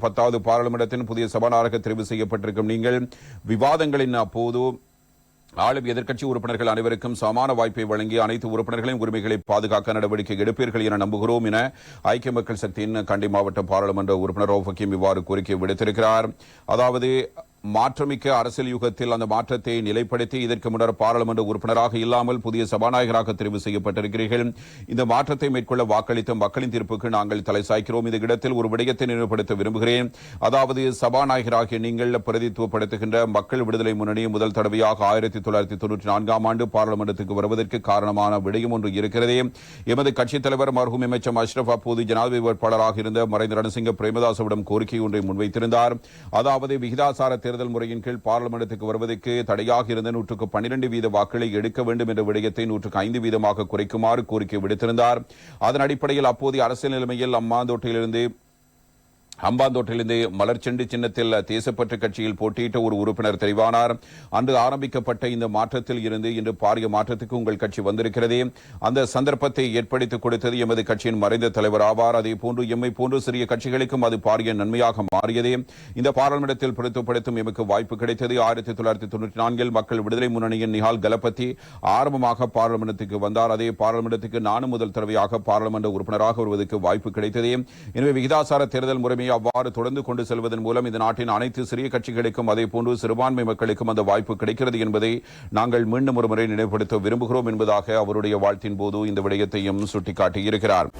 பத்தாவது பாராளுமன்றத்தின் புதிய சபாநாயகர் தெரிவு செய்யப்பட்டிருக்கும். நீங்கள் விவாதங்களின் அப்போது ஆளும் எதிர்க்கட்சி உறுப்பினர்கள் அனைவருக்கும் சமான வாய்ப்பை வழங்கி அனைத்து உறுப்பினர்களின் உரிமைகளை பாதுகாக்க நடவடிக்கை எடுப்பீர்கள் என நம்புகிறோம் என ஐக்கிய மக்கள் சக்தியின் கண்டி மாவட்ட பாராளுமன்ற உறுப்பினர் ஓஃபக்கியம் இவ்வாறு கோரிக்கை விடுத்திருக்கிறார். அதாவது மாற்றமிக்க அரசியல் யுகத்தில் அந்த மாற்றத்தை நிலைப்படுத்தி இதற்கு முன்னர் பாராளுமன்ற உறுப்பினராக இல்லாமல் புதிய சபாநாயகராக தெரிவு செய்யப்பட்டிருக்கிறீர்கள். இந்த மாற்றத்தை மேற்கொள்ள வாக்களித்த மக்களின் தீர்ப்புக்கு நாங்கள் தலை சாய்க்கிறோம். இந்த இடத்தில் ஒரு விடயத்தை நினைவுபடுத்த விரும்புகிறேன். அதாவது சபாநாயகராகிய நீங்கள் பிரதித்துவப்படுத்துகின்ற மக்கள் விடுதலை முன்னணி முதல் தடவையாக ஆயிரத்தி தொள்ளாயிரத்தி தொன்னூற்றி நான்காம் ஆண்டு பாராளுமன்றத்துக்கு வருவதற்கு காரணமான விடயம் ஒன்று இருக்கிறது. எமது கட்சித் தலைவர் மருகும் அமைச்சர் அஷ்ரப் அப்போது ஜனாதிபதி வேட்பாளராக இருந்த மறைந்த ரணசிங்க பிரேமதாசவிடம் கோரிக்கை ஒன்றை முன்வைத்திருந்தார். அதாவது விகிதாசாரத்தில் தேர்தல் முறையின் கீழ் பாராளுமன்றத்துக்கு வருவதற்கு தடையாக இருந்த நூற்றுக்கு பன்னிரண்டு வீத வாக்குகளை எடுக்க வேண்டும் என்ற விடயத்தை நூற்றுக்கு ஐந்து வீதமாக குறைக்குமாறு கோரிக்கை விடுத்திருந்தார். அதன் அடிப்படையில் அப்போதைய அரசியல் நிலைமையில் அம்மாந்தோட்டையிலிருந்து ஹம்பாந்தோட்டிலிருந்து மலர்ச்செண்டு சின்னத்தில் தேசப்பற்று கட்சியில் போட்டியிட்ட ஒரு உறுப்பினர் தெரிவானார். அன்று ஆரம்பிக்கப்பட்ட இந்த மாற்றத்தில் இருந்து இன்று பாரிய மாற்றத்துக்கு உங்கள் கட்சி வந்திருக்கிறது. அந்த சந்தர்ப்பத்தை ஏற்படுத்திக் கொடுத்தது எமது கட்சியின் மறைந்த தலைவர் ஆவார். அதே போன்று எம்மை போன்று சிறிய கட்சிகளுக்கும் அது பாரிய நன்மையாக மாறியது. இந்த பாராளுமன்றத்தில் பிரதிப்படுத்தும் எமக்கு வாய்ப்பு கிடைத்தது. ஆயிரத்தி தொள்ளாயிரத்தி தொண்ணூற்றி நான்கில் மக்கள் விடுதலை முன்னணியின் நிகால் கலப்பத்தி ஆரம்பமாக பாராளுமன்றத்துக்கு வந்தார். அதே பாராளுமன்றத்துக்கு நானும் முதல் தடவையாக பாராளுமன்ற உறுப்பினராக வருவதற்கு வாய்ப்பு கிடைத்தது. எனவே விகிதாசார தேர்தல் முறைமையை அவ்வாறு தொடர்ந்து கொண்டு செல்வதன் மூலம் இந்த நாட்டின் அனைத்து சிறிய கட்சிகளுக்கும் அதே போன்று சிறுபான்மை மக்களுக்கும் அந்த வாய்ப்பு கிடைக்கிறது என்பதை நாங்கள் மீண்டும் ஒரு முறை நினைவுபடுத்த விரும்புகிறோம் என்பதாக அவருடைய வாழ்த்தின் போது இந்த விடயத்தையும் சுட்டிக்காட்டியிருக்கிறார்.